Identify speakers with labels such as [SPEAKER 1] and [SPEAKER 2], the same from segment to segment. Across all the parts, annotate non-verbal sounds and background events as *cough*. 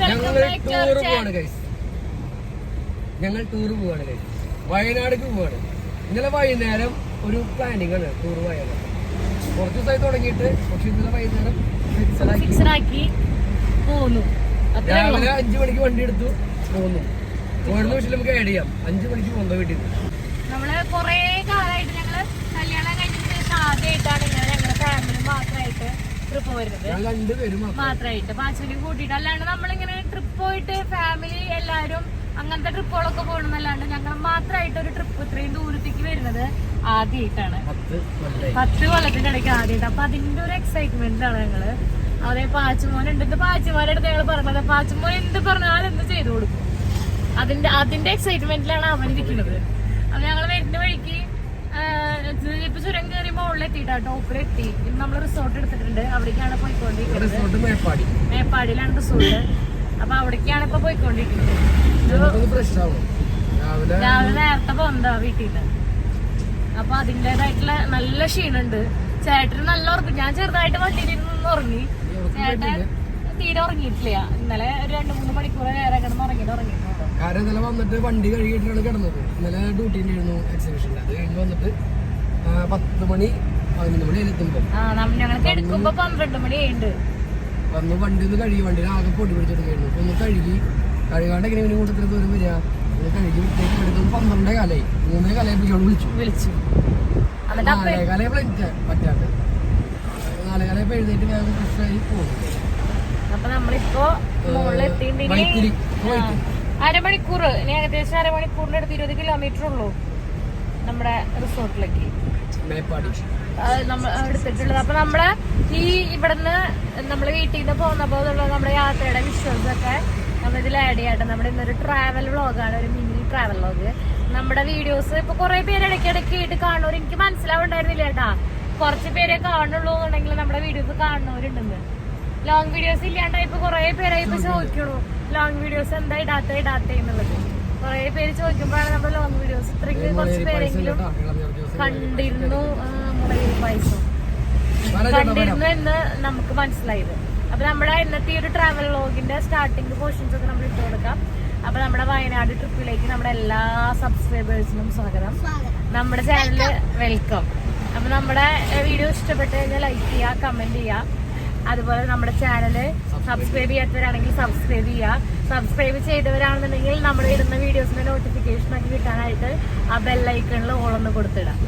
[SPEAKER 1] ഞങ്ങൾ ടൂർ പോവാണ് ഗൈസ് ഞങ്ങൾ ടൂർ പോവാണ് ഗൈസ് വയനാടേക്ക് പോവാണ്. ഇന്നലെ വൈകുന്നേരം ഒരു പ്ലാനിങ് ആണ് ടൂർ വയനാട് കുറച്ച് ദിവസമായി തുടങ്ങിയിട്ട് പക്ഷെ ഇന്നലെ വൈകുന്നേരം ഫിക്സഡ് ആക്കി.
[SPEAKER 2] പോന്നു.
[SPEAKER 1] രാവിലെ അഞ്ചു മണിക്ക് വണ്ടി എടുത്തു പോന്നു. ഓടുന്ന വീട്ടിൽ നമുക്ക് ആഡ് ചെയ്യാം. അഞ്ചു മണിക്ക് പോകുന്ന വീട്ടിൽ
[SPEAKER 2] നമ്മൾ കൊറേ കാലമായിട്ട് ഞങ്ങൾ കല്യാണം കഴിഞ്ഞതിന് ശേഷം ആദ്യമായിട്ടാണ് ഇങ്ങനെ ഞങ്ങളുടെ ഫാമിലി മാത്രമായിട്ട് ട്രിപ്പ് വരുന്നത് മാത്രമായിട്ട്. പാച്ചലി കൂട്ടിയിട്ട്. അല്ലാണ്ട് നമ്മളിങ്ങനെ ട്രിപ്പ് പോയിട്ട് ഫാമിലി എല്ലാരും അങ്ങനത്തെ ട്രിപ്പുകളൊക്കെ പോകണമെന്നല്ലാണ്ട് ഞങ്ങൾ മാത്രമായിട്ട് ഒരു ട്രിപ്പ് ഇത്രയും ദൂരത്തേക്ക് വരുന്നത് ആദ്യമായിട്ടാണ്
[SPEAKER 1] പത്ത്
[SPEAKER 2] കൊല്ലത്തിന്റെ ഇടയ്ക്ക് ആദ്യമായിട്ട് അപ്പൊ അതിന്റെ ഒരു എക്സൈറ്റ്മെന്റ് ആണ് ഞങ്ങൾ. അതേ പാച്ചുമോൻ ഉണ്ട്. പാച്ചുമോന്റെ അടുത്ത് ഞങ്ങൾ പറഞ്ഞത് പാച്ചുമോൻ എന്ത് പറഞ്ഞാലും എന്ത് ചെയ്തു കൊടുക്കും? അതിന്റെ അതിന്റെ എക്സൈറ്റ്മെന്റിലാണ് അവൻ ഇരിക്കുന്നത് അപ്പൊ ഞങ്ങൾ വരുന്ന ഇപ്പൊ ചുരം കയറി മുകളിലെത്തിയിട്ടാ ടോപ്പിലെത്തി ഇന്ന് നമ്മൾ റിസോർട്ട് എടുത്തിട്ടുണ്ട്. അവിടേക്കാണ് പോയിക്കൊണ്ടിരിക്കുന്നത്. മേപ്പാടിയിലാണ് റിസോർട്ട് അപ്പൊ അവിടേക്കാണ് ഇപ്പൊ പോയിക്കൊണ്ടിരിക്കുന്നത്.
[SPEAKER 1] രാവിലെ
[SPEAKER 2] നേരത്തെ വീട്ടിൽ അപ്പൊ നല്ല ക്ഷീണുണ്ട്. ചേട്ടന് നല്ല ഉറക്കം ഞാൻ ചെറുതായിട്ട് വണ്ടിയിൽ നിന്ന് ഉറങ്ങി. ചേട്ടൻ തീരെ ഉറങ്ങിയിട്ടില്ല. ഇന്നലെ ഒരു രണ്ടു മൂന്ന് മണിക്കൂർ നേരെ കിടന്ന് ഉറങ്ങിയിട്ട് ഉറങ്ങിയിട്ടുണ്ടോ.
[SPEAKER 1] കാരണം ഇന്നലെ വന്നിട്ട് വണ്ടി കഴുകിയിട്ടാണ് കിടന്നത്? ഇന്നലെ ഡ്യൂട്ടി ഉണ്ടായിരുന്നു എക്സിബിഷനിൽ അത് കഴിഞ്ഞ് വന്നിട്ട് പത്ത് മണി പതിനൊന്ന് മണി
[SPEAKER 2] നമ്മ ഞങ്ങൾക്ക് എടുക്കുമ്പോ പന്ത്രണ്ട് മണിയുണ്ട്
[SPEAKER 1] വന്ന് വണ്ടി ഒന്ന് കഴുകി വണ്ടി ആകെ പൊടി പിടിച്ചെടുക്കായിരുന്നു ഒന്ന് കഴുകി കഴുകാണ്ട് എങ്ങനെ ഇവന് കൂട്ടത്തിൽ ദൂരം വരിക? ഒന്ന് കഴുകി വിട്ടേക്ക് എടുത്തത് പന്ത്രണ്ടേ കാലായി. മൂന്നേ കാലായപ്പോൾ വിളിച്ചു.
[SPEAKER 2] വിളിച്ചു.
[SPEAKER 1] നാലേ കാലേ പറ്റാണ്ട്. നാലേ കാലായപ്പോൾ എഴുന്നേറ്റ് വേഗം ഫ്രഷായി പോകും
[SPEAKER 2] അപ്പൊ നമ്മളിപ്പോ
[SPEAKER 1] വൈത്തിരി
[SPEAKER 2] അരമണിക്കൂർ ഏകദേശം അരമണിക്കൂറിന്റെ അടുത്ത് ഇരുപത് കിലോമീറ്റർ ഉള്ളൂ നമ്മുടെ റിസോർട്ടിലേക്ക്.
[SPEAKER 1] മേപ്പാടി.
[SPEAKER 2] അത് നമ്മ എടുത്തിട്ടുള്ളത്. അപ്പൊ നമ്മൾ ഈ ഇവിടുന്ന് നമ്മൾ വീട്ടിൽ നിന്ന് പോന്നപ്പോ ഉള്ള നമ്മുടെ യാത്രയുടെ വിഷ്വൽസ് ഒക്കെ നമ്മൾ ഇതിൽ ആഡ് ചെയ്യാട്ടെ. നമ്മുടെ ഇന്നൊരു ട്രാവൽ വ്ളോഗാണ് ഒരു മിനി ട്രാവൽ വ്ളോഗ് നമ്മുടെ വീഡിയോസ് ഇപ്പൊ കുറെ പേര് ഇടയ്ക്കിടയ്ക്ക് ആയിട്ട് കാണുന്നവർ എനിക്ക് മനസ്സിലാവുണ്ടായിരുന്നില്ല കേട്ടാ. കുറച്ച് പേരെ കാണുള്ളൂ എന്നുണ്ടെങ്കിൽ നമ്മുടെ വീഡിയോസ് കാണുന്നവരുണ്ടെന്ന്. ലോങ് വീഡിയോസ് ഇല്ലാണ്ടായി ഇപ്പൊ കുറെ പേരായി ഇപ്പൊ ചോദിക്കണു. ലോങ് വീഡിയോസ് എന്താ ഇടാത്ത ഇടാത്ത എന്നുള്ളത്. കുറെ പേര് ചോദിക്കുമ്പോഴാണ് നമ്മുടെ ലോങ് വീഡിയോസ് ഇത്രയ്ക്ക് കുറച്ച് പേരെങ്കിലും കണ്ടിരുന്നു കണ്ടിരുന്നു എന്ന് നമുക്ക് മനസ്സിലായത്. അപ്പൊ നമ്മുടെ ഇന്നത്തെ ഈ ഒരു ട്രാവൽ ലോഗിന്റെ സ്റ്റാർട്ടിംഗ് പോർഷൻസ് ഒക്കെ നമ്മൾ ഇട്ട് കൊടുക്കാം. അപ്പൊ നമ്മുടെ വയനാട് ട്രിപ്പിലേക്ക് നമ്മുടെ എല്ലാ സബ്സ്ക്രൈബേഴ്സിനും സ്വാഗതം. നമ്മുടെ ചാനലിൽ വെൽക്കം അപ്പൊ നമ്മുടെ വീഡിയോ ഇഷ്ടപ്പെട്ട് കഴിഞ്ഞാൽ ലൈക്ക് ചെയ്യുക കമന്റ് ചെയ്യുക. അതുപോലെ നമ്മുടെ ചാനൽ സബ്സ്ക്രൈബ് ചെയ്യാത്തവരാണെങ്കിൽ സബ്സ്ക്രൈബ് ചെയ്യുക. സബ്സ്ക്രൈബ് ചെയ്തവരാണെന്നുണ്ടെങ്കിൽ നമ്മൾ ഇടുന്ന വീഡിയോസിന്റെ നോട്ടിഫിക്കേഷൻ ഒക്കെ കിട്ടാനായിട്ട് ആ ബെല്ലൈക്കണിൽ ഓളൊന്ന് കൊടുത്തിടാം.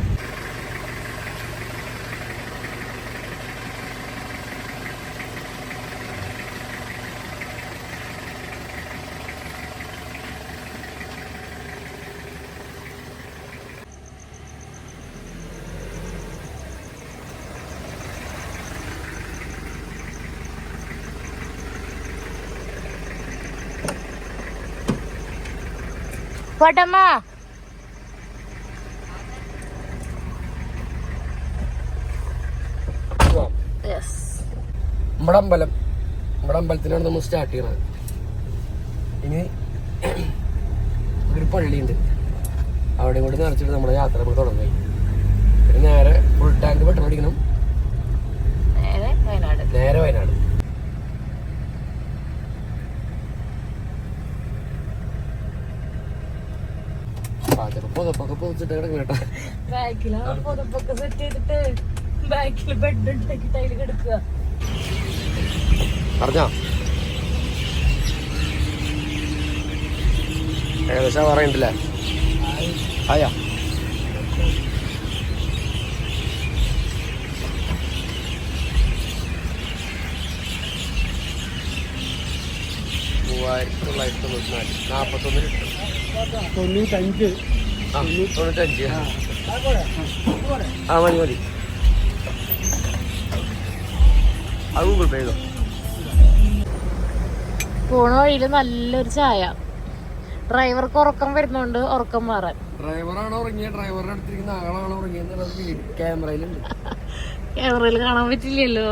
[SPEAKER 2] പോട്ടമ്മ?
[SPEAKER 1] നമ്മുടെ അമ്പലം നമ്മുടെ അമ്പലത്തിലാണ് നമ്മൾ സ്റ്റാർട്ട് ചെയ്യണത്. ഇനി ഒരു പള്ളിയുണ്ട്. അവിടെ കൂടി നിറച്ചിട്ട് നമ്മുടെ യാത്ര നമ്മൾ തുടങ്ങി. പിന്നെ നേരെ ഫുൾ ടാങ്ക് പെട്രോൾ അടിക്കണം.
[SPEAKER 2] നേരെ വയനാട്
[SPEAKER 1] നേരെ വയനാട് പാചകം പുതപ്പൊക്കെ പൊതിച്ചിട്ട് കിടക്കും കേട്ടോ.
[SPEAKER 2] പുതപ്പൊക്കെ സെറ്റ് ചെയ്തിട്ട് ബാക്കിൽ ബെഡ് ഉണ്ടാക്കിട്ട് അതിൽ കിടക്കുക.
[SPEAKER 1] പറഞ്ഞോ? ഏകദേശം പറയണ്ടല്ലേ ആയാ? മൂവായിരത്തി തൊള്ളായിരത്തി തൊണ്ണൂറ്റി നാല് നാൽപ്പത്തൊന്ന്
[SPEAKER 3] തൊണ്ണൂറ്റഞ്ച്.
[SPEAKER 1] തൊണ്ണൂറ്റഞ്ച് ആ. മതി മതി. അത് ഗൂഗിൾ പേ ചെയ്തോ.
[SPEAKER 2] പോണ വഴിയിൽ നല്ലൊരു ചായ. ഡ്രൈവർക്ക് ഉറക്കം വരുന്നുണ്ട് ഉറക്കം മാറാൻ.
[SPEAKER 1] ഡ്രൈവറാണ് ഉറങ്ങിയ? ഡ്രൈവറുടെ അടുത്തിരിക്കുന്ന ആളാണ് ക്യാമറയിലുണ്ട്.
[SPEAKER 2] ക്യാമറയിൽ കാണാൻ പറ്റില്ലല്ലോ.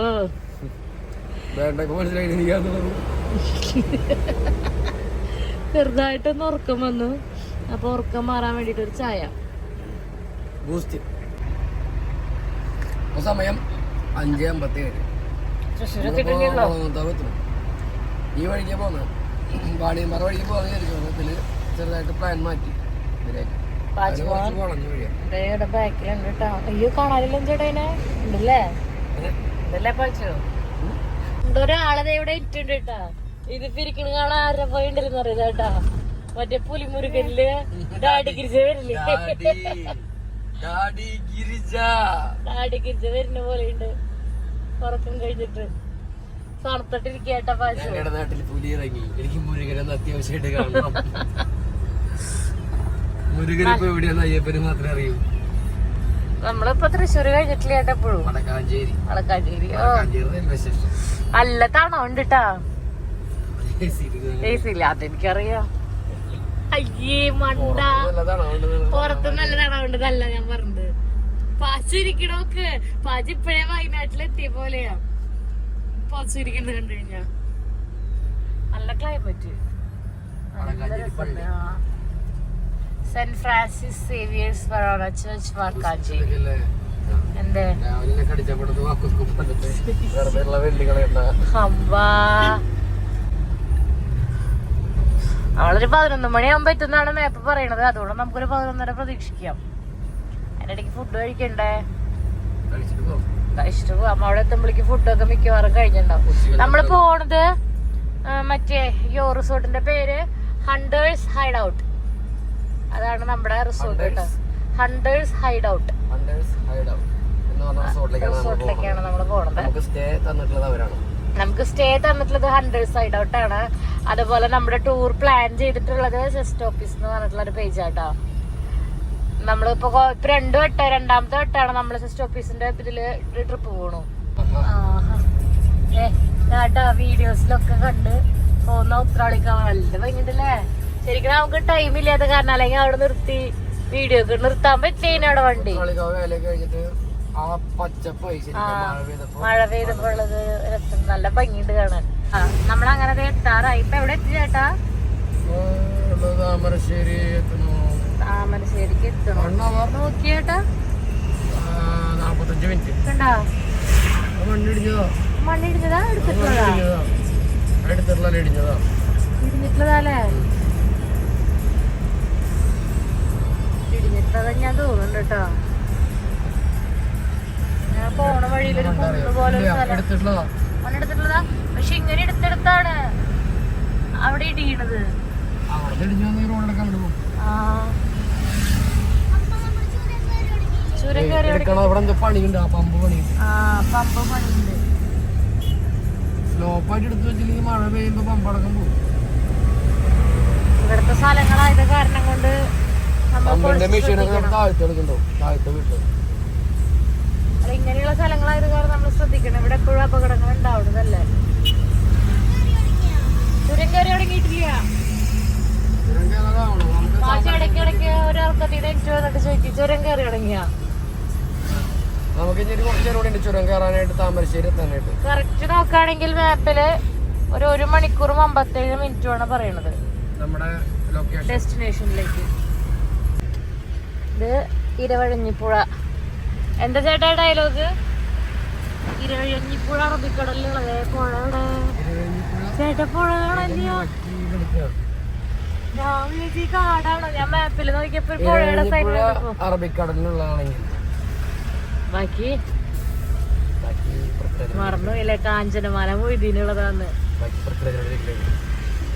[SPEAKER 2] ചെറുതായിട്ടൊന്ന് ഉറക്കം വന്നു. അപ്പൊ ഉറക്കം മാറാൻ വേണ്ടിട്ട് ഒരു ചായ.
[SPEAKER 1] ബൂസ്റ്റ് സമയം അഞ്ച് അമ്പത്തി ഏഴ്
[SPEAKER 2] തൃശ്ശൂരൊക്കെ ഇട്ടുണ്ടല്ലോ
[SPEAKER 1] ഈ വഴിക്ക് പോന്നെ. വാണിയമ്പാറ വഴിക്ക് പോകാൻ ചെറുതായിട്ട് പ്ലാൻ മാറ്റി.
[SPEAKER 2] ബാക്കിലുണ്ട് കേട്ടോ അയ്യോ കാണാനില്ല ചേട്ടനെ ഉണ്ടല്ലേ? ഉണ്ടല്ലേ പച്ചു? ഒരാളത് എവിടെ ഇട്ടുണ്ട് കേട്ടാ. ഇത് പിരിക്കണ കാണാൻ ആരെ പോയിണ്ടിരുന്നറിയതാ കേട്ടാ. മറ്റേ പുലിമുരുകനിൽ ഡാഡി ഗിരിജ വരില്ലേ?
[SPEAKER 1] ഡാഡി. ഗിരിജ.
[SPEAKER 2] ഡാഡി ഗിരിജ വരുന്ന പോലെ ഉണ്ട് ഉറക്കം കഴിഞ്ഞിട്ട്. തണുത്തിട്ടിരിക്കേട്ടാ പശു
[SPEAKER 1] ഞങ്ങളുടെ നാട്ടിൽ പുലി ഇറങ്ങി. എനിക്ക് മുരുകനൊന്ന് അത്യാവശ്യമായിട്ട് കാണണം. മുരുകൻ ഇപ്പൊ എവിടെയാന്ന് അയ്യപ്പന് മാത്രമേ അറിയൂ.
[SPEAKER 2] നമ്മളിപ്പോ തൃശ്ശൂര് കഴിഞ്ഞിട്ടില്ല ചേട്ടാ എപ്പോഴും.
[SPEAKER 1] വടക്കാഞ്ചേരി. Vadakkanchery railway station.
[SPEAKER 2] അല്ല തണോ ഉണ്ട് കേട്ടാ ഏ സി ഇല്ല അതെനിക്കറിയാം. അയ്യേ മണ്ട.
[SPEAKER 1] പുറത്ത് നല്ലതാണ് അതുകൊണ്ട്
[SPEAKER 2] പുറത്ത് നല്ല ഞാൻ പറഞ്ഞത്. പാച്ചിരിക്കണോക്ക് പാച്ചി ഇപ്പഴേ വയനാട്ടിലെത്തിയ പോലെയാ. പാച്ചിരിക്കുന്നത് കണ്ടു കഴിഞ്ഞാ. നല്ല climate Saint Francis Xavier's forane church Vadakkanchery എന്തേ? അമ്പാ നമ്മളൊരു പതിനൊന്ന് മണിയാകുമ്പോ എത്തുന്നതാണ് മേപ്പ് പറയണത്. അതുകൊണ്ട് നമുക്കൊരു പതിനൊന്നര പ്രതീക്ഷിക്കാം. അതിന്റെ ഇടയ്ക്ക് ഫുഡ് കഴിക്കണ്ടേ?
[SPEAKER 1] കഴിച്ചിട്ട് പോകും
[SPEAKER 2] അമ്മ പോവാം. അവിടെ എത്തുമ്പോഴേക്ക് ഫുഡൊക്കെ മിക്കവാറും കഴിഞ്ഞിട്ടുണ്ടാവും. നമ്മൾ പോണത് മറ്റേ യോ റിസോർട്ടിന്റെ പേര് ഹണ്ടേഴ്സ് ഹൈഡ് ഔട്ട് അതാണ് നമ്മുടെ റിസോർട്ട് കേട്ടോ. ഹണ്ടേഴ്സ് ഹൈഡ് ഔട്ട്
[SPEAKER 1] റിസോർട്ടിലേക്കാണ് നമ്മൾ
[SPEAKER 2] പോണത്.
[SPEAKER 1] സ്റ്റേ തന്നിട്ടുള്ളത് അവരാണ്.
[SPEAKER 2] നമുക്ക് സ്റ്റേ തന്നിട്ടുള്ളത് ഹൺഡ്രഡ് സൈഡ് ഔട്ട് ആണ്. അതുപോലെ നമ്മുടെ ടൂർ പ്ലാൻ ചെയ്തിട്ടുള്ളത് സെസ്റ്റ് ഓഫീസ് എന്ന് പറഞ്ഞിട്ടുള്ള ഒരു പേജ് ആട്ടോ. നമ്മളിപ്പോ ഇപ്പൊ രണ്ടു വട്ടം രണ്ടാമത്തെ വട്ടമാണ് നമ്മൾ സെസ്റ്റ് ഓഫീസിന്റെ ഇതിൽ ട്രിപ്പ് പോണു. ഏട്ടാ വീഡിയോസിലൊക്കെ കണ്ട് പോകുന്ന ഉത്രാളിക്കാൻ നല്ല ഭംഗിണ്ടല്ലേ ശരിക്കും നമുക്ക് ടൈം ഇല്ലാത്ത കാരണം അല്ലെങ്കിൽ അവിടെ നിർത്തി വീഡിയോ ഒക്കെ നിർത്താൻ പറ്റില്ല അവിടെ വണ്ടി?
[SPEAKER 1] ആ പച്ചപ്പായി. മഴ പെയ്തപ്പോ.
[SPEAKER 2] മഴ പെയ്തപ്പോൾ ഉള്ളത് രസം. നല്ല ഭംഗിയുണ്ട് കാണാൻ. നമ്മളങ്ങനെ എത്താറായി. ഇപ്പൊ എവിടെ എത്തി ചേട്ടാ?
[SPEAKER 1] താമരശ്ശേരി
[SPEAKER 2] താമരശ്ശേരിക്ക് എത്തണം നോക്കിയേട്ടാ
[SPEAKER 1] നാപ്പത്തഞ്ച് മിനിറ്റ്.
[SPEAKER 2] കണ്ടാ?
[SPEAKER 1] മണ്ണിടിഞ്ഞതാ.
[SPEAKER 2] മണ്ണിടിഞ്ഞതാ? എടുത്തിട്ടുള്ളതാ?
[SPEAKER 1] എടുത്തിട്ടുള്ള ഇടിഞ്ഞതാ.
[SPEAKER 2] ഇടിഞ്ഞിട്ടുള്ളതല്ലേ? ഇടിഞ്ഞിട്ടതാ ഞാൻ തോന്നുന്നുണ്ട് കേട്ടോ. പോണ വഴിയിലൊരു കുന്ന് പോലെ
[SPEAKER 1] എടുത്തിട്ടുള്ളതാ?
[SPEAKER 2] പക്ഷെ ഇങ്ങനെ എടുത്തെടുത്താണ് അവിടെ ഇടിയണത്. ആ ചുരം കയറി
[SPEAKER 1] പണിയുണ്ട്. ആ പമ്പ് പണിയുണ്ട്.
[SPEAKER 2] ആ പമ്പ് പണിയുണ്ട്.
[SPEAKER 1] സ്ലോപ്പായിട്ട് എടുത്ത് വെച്ചില്ലെങ്കിൽ മഴ പെയ്യുമ്പോ പമ്പടക്കം പോകും.
[SPEAKER 2] ഇവിടുത്തെ സ്ഥലങ്ങളായത് കാരണം കൊണ്ട് നമ്മൾ
[SPEAKER 1] പമ്പിന്റെ
[SPEAKER 2] കുറച്ച്
[SPEAKER 1] താഴ്ത്തി എടുക്കണ്ടോ? താഴ്ത്ത വീട്ടിൽ
[SPEAKER 2] ഇങ്ങനെയുള്ള സ്ഥലങ്ങളായത് കാരണം നമ്മൾ ശ്രദ്ധിക്കണം. ഇവിടെ എപ്പോഴും അപകടങ്ങൾ ഉണ്ടാവുന്നതല്ലേ? ചുരം കയറി തുടങ്ങിയിട്ടില്ല മാഷി ഇടയ്ക്ക് ഇടയ്ക്ക് എനിക്ക് വന്നിട്ട് ചോദിക്കും ചുരം കയറി തുടങ്ങിയ
[SPEAKER 1] നമുക്ക് ഇനി ഒരു കുറച്ച് നേരം കൂടി ഉണ്ട് ചുരം കയറാനായിട്ട് താമരശ്ശേരി എത്താനായിട്ട്.
[SPEAKER 2] കറക്റ്റ് നോക്കുകയാണെങ്കിൽ മാപ്പിൽ ഒരു ഒരു മണിക്കൂറും അമ്പത്തേഴ് മിനിറ്റുമാണ് പറയണത്.
[SPEAKER 1] നമ്മുടെ
[SPEAKER 2] ഡെസ്റ്റിനേഷനിലേക്ക് ഇത് ഇരവഴഞ്ഞിപ്പുഴ. എന്താ ചേട്ടാ ഡയലോഗ് ഇരവഴഞ്ഞിപ്പുഴ അറബിക്കടലിലുള്ളത് പുഴ ഇവിടെ ചേട്ടാ പുഴ കാണാനില്ല ഞാൻ ഈ കാടാണോ? ഞാൻ മാപ്പിൽ നോക്കിയപ്പോ പുഴയുടെ ബാക്കി? മറന്നുപോയില്ലേ കാഞ്ചനമാല മൊയ്തീനുള്ളതാന്ന്.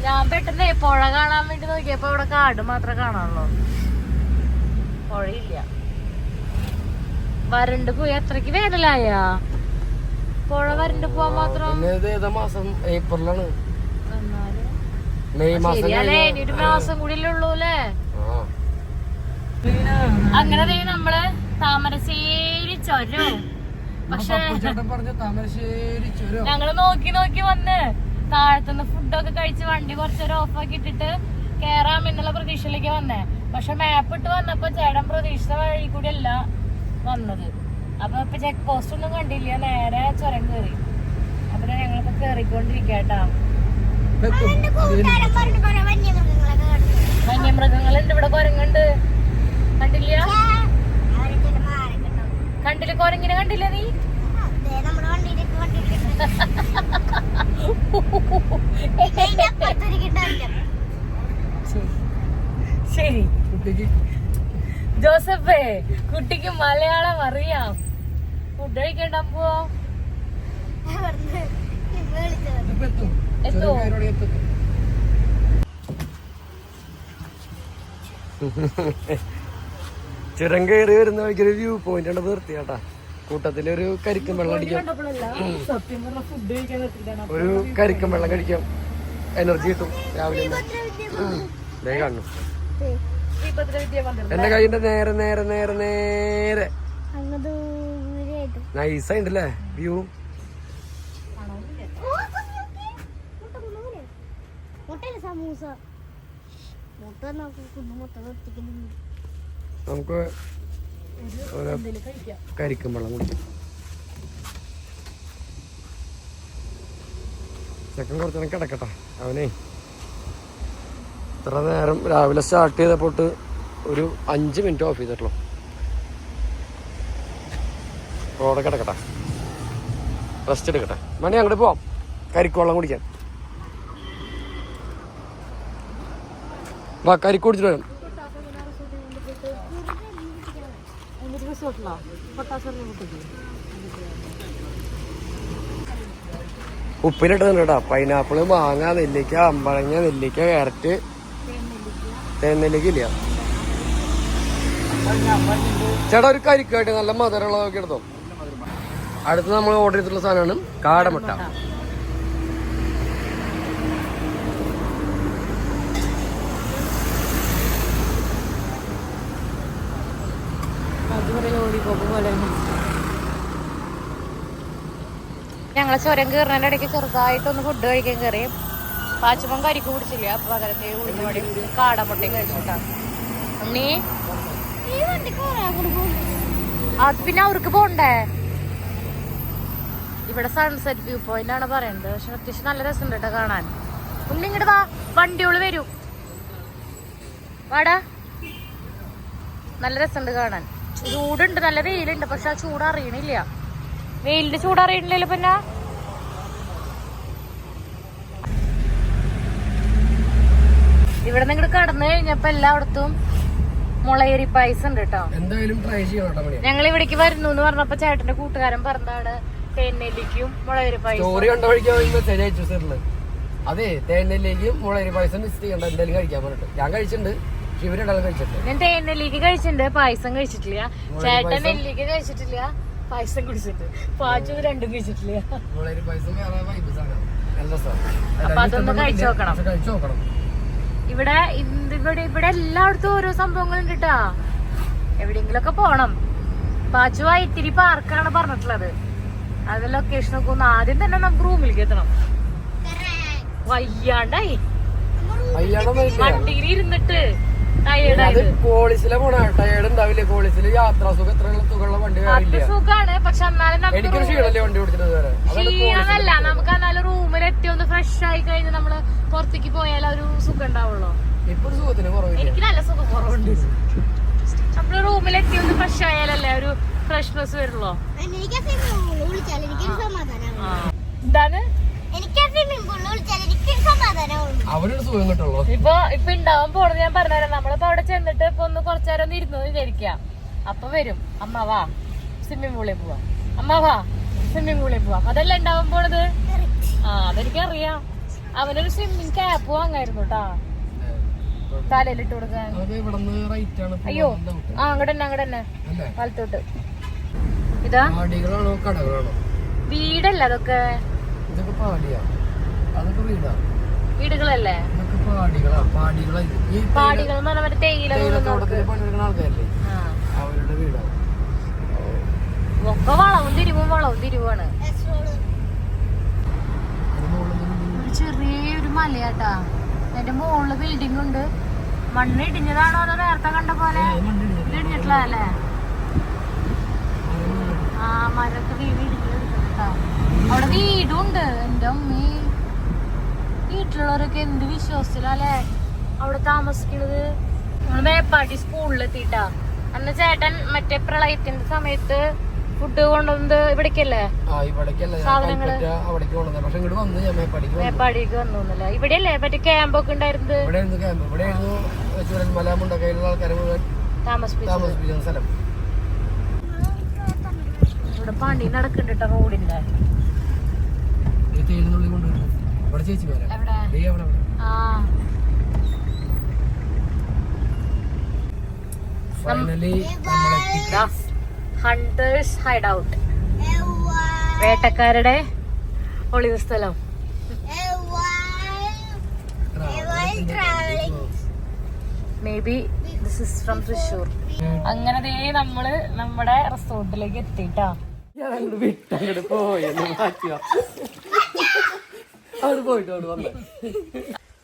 [SPEAKER 2] ഞാൻ പെട്ടെന്ന് പുഴ കാണാൻ വേണ്ടി നോക്കിയപ്പോ അവിടെ കാട് മാത്രമേ കാണാനുള്ളൂ. പുഴയില്ല. വരണ്ട് പോയി അത്രയ്ക്ക് വേനലായ? പുഴ വരണ്ട് പോവാൻ മാത്രം?
[SPEAKER 1] ഏതാ മാസം? ഏപ്രിലാണ്. മെയ് മാസം
[SPEAKER 2] ശരിയല്ലേ
[SPEAKER 1] കഴിഞ്ഞാ-
[SPEAKER 2] ഇനി ഒരു മാസം കൂടി
[SPEAKER 1] ഉള്ളൂല്ലേ.
[SPEAKER 2] അങ്ങനെ തന്നെ നമ്മൾ താമരശ്ശേരി ചൊരം. പക്ഷെ ഞങ്ങൾ നോക്കി നോക്കി വന്ന് താഴത്തുനിന്ന് ഫുഡൊക്കെ കഴിച്ച് വണ്ടി കുറച്ചൊരു ഓഫ് ആക്കി ഇട്ടിട്ട് കേറാം എന്നുള്ള പ്രതീക്ഷയിലേക്ക് വന്നേ. പക്ഷെ മാപ്പ് ഇട്ട് വന്നപ്പോ ചേട്ടൻ പ്രതീക്ഷിച്ച വഴി കൂടി അല്ല. വന്നത്. അപ്പൊ ഇപ്പൊ ചെക്ക് പോസ്റ്റ് ഒന്നും കണ്ടില്ല. നേരെ ചുരം കയറി അപ്പൊ ഞങ്ങളിപ്പോ കേറിക്കൊണ്ടിരിക്കട്ടാ. വന്യമൃഗങ്ങളുണ്ട്. ഇവിടെ കൊരങ്ങുണ്ട്. കണ്ടില്ല? കണ്ടില്ല? കൊരങ്ങിനെ കണ്ടില്ല നീ? *laughs*
[SPEAKER 1] ശരി. ശരി.
[SPEAKER 2] ജോസഫേ കുട്ടിക്ക് മലയാളം അറിയാം. ഫുഡ് കഴിക്കണ്ടാ
[SPEAKER 1] എത്തും? എത്തും? ചുരം കയറി വരുന്ന വഴിക്ക് ഒരു വ്യൂ പോയിന്റ് ആണ് നിർത്തിയാട്ടാ കൂട്ടത്തിലൊരു കരിക്കും വെള്ളം അടിക്കാം. ഒരു കരിക്കും വെള്ളം കഴിക്കാം. എനർജി കിട്ടും രാവിലെ
[SPEAKER 2] വിദ്യാമന്ദിരം
[SPEAKER 1] എന്റെ കൈന്റെ നേരെ നേരെ നേരെ നേരെ. നൈസായിണ്ടല്ലേ വ്യൂ. നമുക്ക് കരിക്കും വെള്ളം കുടിക്കാം. ചെക്കൻ കുറച്ചു കിടക്കട്ടെ അവനെ. ഇത്ര നേരം രാവിലെ സ്റ്റാർട്ട് ചെയ്തപ്പോട്ട് ഒരു അഞ്ച് മിനിറ്റ് ഓഫ് ചെയ്തിട്ടുള്ളൂ. റോഡ് കിടക്കട്ടെ റെസ്റ്റ് എടുക്കട്ടെ. മണി അങ്ങോട്ട് പോവാം. കരിക്കുവെള്ളം കുടിക്കാൻ. വാ കരിക്ക് കുടിച്ചിട്ട് വരാം. ഉപ്പിലിട്ടതുണ്ട് കേട്ടോ. പൈനാപ്പിൾ മാങ്ങ നെല്ലിക്ക അമ്പഴങ്ങ നെല്ലിക്ക ക്യാരറ്റ് തേനെല്ലിക്ക ഇല്ല ചേട്ടാ ഒരു കരിക്കായിട്ട് നല്ല മധുരമുള്ളതൊക്കെ എടുത്തോ. അടുത്ത് നമ്മൾ ഓർഡർ ചെയ്തിട്ടുള്ള സാധനമാണ് കാടമുട്ട.
[SPEAKER 2] ഞങ്ങളെ ചുരം കയറുന്നതിന്റെ ഇടയ്ക്ക് ചെറുതായിട്ടൊന്ന് ഫുഡ് കഴിക്കാൻ കയറി. പാച്ചപ്പം കരിക്ക് കുടിച്ചില്ല? അപ്പൊ പകരം ദേ ഉഴുന്നുവടി കാടമുട്ടയും കഴിച്ചിട്ടാണ്
[SPEAKER 4] കൊടുക്കും
[SPEAKER 2] അത് പിന്നെ അവർക്ക് പോണ്ടേ? ഇവിടെ സൺസെറ്റ് വ്യൂ പോയിന്റ് ആണ് പറയുന്നത് പക്ഷെ അത്യാവശ്യം നല്ല രസമുണ്ട് കേട്ടോ കാണാൻ. ഉണ്ണി ഇങ്ങോട്ട് വാ. വണ്ടിയോൾ വരൂ. വാടാ. നല്ല രസമുണ്ട് കാണാൻ. ചൂടുണ്ട്. നല്ല വെയിലുണ്ട്. പക്ഷെ ആ ചൂട് അറിയണില്ല. വെയിലിന്റെ ചൂട് അറിയണില്ലല്ലോ പിന്നെ. ഇവിടെ നിങ്ങൾ കടന്നു കഴിഞ്ഞപ്പോ എല്ലായിടത്തും മുളയരി പായസം ഉണ്ട് കേട്ടോ
[SPEAKER 1] എന്തായാലും ട്രൈ ചെയ്യണം
[SPEAKER 2] ഞങ്ങൾ ഇവിടേക്ക് വരുന്നു എന്ന് പറഞ്ഞപ്പോ ചേട്ടന്റെ കൂട്ടുകാരൻ പറഞ്ഞാണ് തേനെല്ലിക്കും മുളകരി പായസം.
[SPEAKER 1] സ്റ്റോറി കണ്ട വഴിക്കാൻ മെസ്സേജ് അയച്ചു സാറിന്. അതെ തേനെല്ലിക്കും മുളകരി പായസം മിസ് ചെയ്യണ്ട എന്തായാലും കഴിക്കാൻ പറഞ്ഞിട്ട്. ഞാൻ കഴിച്ചിട്ടുണ്ട് കഴിച്ചിട്ടുണ്ട്
[SPEAKER 2] ഞാൻ തേനെല്ലിക്ക് കഴിച്ചിട്ടുണ്ട് പായസം കഴിച്ചിട്ടില്ല. ചേട്ടൻ നെല്ലിക്ക് കഴിച്ചിട്ടില്ല പായസം കുടിച്ചിട്ട് പാച്ചു രണ്ടും കഴിച്ചിട്ടില്ല.
[SPEAKER 1] മുളകരി പായസം വേറെ വൈബ് സാധനം. നല്ല
[SPEAKER 2] അപ്പൊ അതൊന്ന് കഴിച്ചു നോക്കണം.
[SPEAKER 1] കഴിച്ചു നോക്കണം.
[SPEAKER 2] ഇവിടെ ഇവിടെ ഇവിടെ എല്ലായിടത്തും ഓരോ സംഭവങ്ങളും കിട്ടാ എവിടെയെങ്കിലൊക്കെ പോണം. പാച്ചു ഇത്തിരി പാർക്കാണ് പറഞ്ഞിട്ടുള്ളത്. അത് ലൊക്കേഷൻ ഒക്കെ ഒന്ന് ആദ്യം തന്നെ നമുക്ക് റൂമിലേക്ക് എത്തണം. വയ്യാണ്ടായി. വണ്ടിയിൽ ഇരുന്നിട്ട് സുഖാണ് പക്ഷെ എന്നാലും നമുക്ക് എത്തി ഒന്ന് ഫ്രഷ് ആയി കഴിഞ്ഞ് പുറത്തേക്ക് പോയാൽ ഒരു സുഖം ഉണ്ടാവുള്ളൂ?
[SPEAKER 1] ഒരു സുഖത്തിന് കുറവില്ല?
[SPEAKER 2] എനിക്ക് നല്ല സുഖം കുറവുണ്ട്. നമ്മൾ റൂമിലെത്തി ഒന്ന് ഫ്രഷ് ആയാലല്ലേ ഒരു ഫ്രഷ്നെസ് വരുള്ളൂ? എന്താണ്? ഇപ്പൊ ഇപ്പൊ ഉണ്ടാവാൻ പോണെന്ന് ഞാൻ പറഞ്ഞുതരാം. നമ്മളിപ്പോ അവിടെ ചെന്നിട്ട് ഇപ്പൊ ഒന്ന് കുറച്ചേരം ഒന്ന് ഇരുന്നു വിചാരിക്കാം. അപ്പൊ വരും. അമ്മ വാ. സ്വിമ്മിംഗ് പൂളിൽ പോവാ. അമ്മ വാ. സ്വിമ്മിംഗ് പൂളിൽ പോവാ. അതല്ല ഉണ്ടാവാൻ പോണത്? ആ അതെനിക്കറിയാം. അവനൊരു സ്വിമ്മിങ് ക്യാപ്പ് വാങ്ങായിരുന്നു കേട്ടാ തലയിലിട്ട് കൊടുക്കാൻ. അയ്യോ ആ അങ്ങോട്ട് തന്നെ അങ്ങോട്ട് തന്നെ വലത്തോട്ട്. ഇതാ?
[SPEAKER 1] പാടികളാണോ കടകളാണോ?
[SPEAKER 2] വീടല്ല അതൊക്കെ?
[SPEAKER 1] ഇതൊക്കെ പാടിയാ. അതൊക്കെ വീടാ.
[SPEAKER 2] വീടുകളല്ലേ? പാടികൾ എന്ന് പറഞ്ഞാൽ മറ്റേ തേയില ഒക്കെ വളവും തിരിവും വളവും തിരിവാണ്
[SPEAKER 1] അതിന് മുകളിൽ നിന്ന്
[SPEAKER 2] ഒരു ചെറിയൊരു മലയാട്ടാ എന്റെ മുകളിൽ ബിൽഡിംഗ് ഉണ്ട്. മണ്ണ് ഇടിഞ്ഞതാണോ അതോ നേരത്തെ കണ്ട പോലെ? ഇടിഞ്ഞിട്ടില്ല. ആ മരൊക്കെ വീട് ഇടിഞ്ഞെടുക്കട്ടാ അവിടെ വീടും ഉണ്ട് എന്റെ അമ്മി വീട്ടിലുള്ളവരൊക്കെ എന്ത് വിശ്വസിച്ചില്ലേ അവിടെ താമസിക്കുന്നത് നമ്മൾ മേപ്പാടി സ്കൂളിലെത്തിട്ടാ അന്ന് ചേട്ടൻ മറ്റേ പ്രളയത്തിന്റെ സമയത്ത് ഫുഡ് കൊണ്ടുവന്നത് ഇവിടേക്കല്ലേ?
[SPEAKER 1] സാധനങ്ങൾ. മേപ്പാടിക്ക് വന്നു.
[SPEAKER 2] ഇവിടെയല്ലേ മറ്റേ ക്യാമ്പൊക്കെ ഉണ്ടായിരുന്നത്?
[SPEAKER 1] ഇവിടെ
[SPEAKER 2] പണി നടക്കുന്നുണ്ട് റോഡിന്റെ.
[SPEAKER 1] ഫൈനലി നമ്മളെത്തി.
[SPEAKER 2] ഹണ്ടേഴ്സ് ഹൈഡ് ഔട്ട് വേട്ടക്കാരുടെ ഒളിവ് സ്ഥലം. May be this is from Thrissur അങ്ങനെ ദേ നമ്മൾ നമ്മുടെ റിസോർട്ടിലേക്ക് എത്തിട്ടാ
[SPEAKER 1] ഞാൻ അങ്ങോട്ട് വിട്ട് അങ്ങോട്ട് പോയെന്ന് മാറ്റിയോ അവിടെ പോയിട്ട് അവിടെ വന്നേ.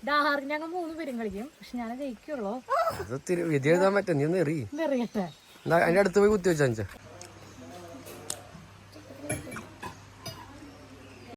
[SPEAKER 2] ഡാർ ഞങ്ങൾ മൂന്ന് പേരും കളിക്കും പക്ഷെ ഞാൻ ജയിക്കുള്ളൂ.
[SPEAKER 1] വിധി എഴുതാൻ പറ്റും നീ ഒന്ന് എറി.
[SPEAKER 2] എറിയട്ടെ.
[SPEAKER 1] എന്നാ അതിന്റെ അടുത്ത് പോയി കുത്തി വെച്ചാ